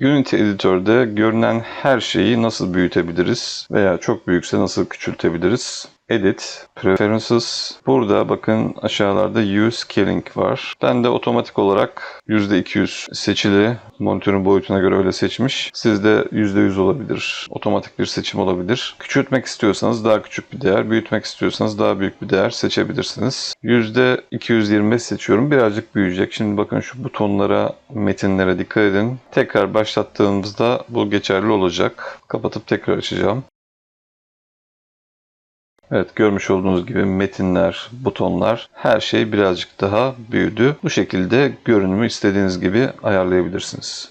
Unity Editör'de görünen her şeyi nasıl büyütebiliriz veya çok büyükse nasıl küçültebiliriz? Edit, Preferences. Burada bakın aşağılarda Use Scaling var. Ben de otomatik olarak %200 seçili. Monitörün boyutuna göre öyle seçmiş. Sizde %100 olabilir. Otomatik bir seçim olabilir. Küçültmek istiyorsanız daha küçük bir değer, büyütmek istiyorsanız daha büyük bir değer seçebilirsiniz. %225 seçiyorum. Birazcık büyüyecek. Şimdi bakın şu butonlara, metinlere dikkat edin. Tekrar başlattığımızda bu geçerli olacak. Kapatıp tekrar açacağım. Evet görmüş olduğunuz gibi metinler, butonlar her şey birazcık daha büyüdü. Bu şekilde görünümü istediğiniz gibi ayarlayabilirsiniz.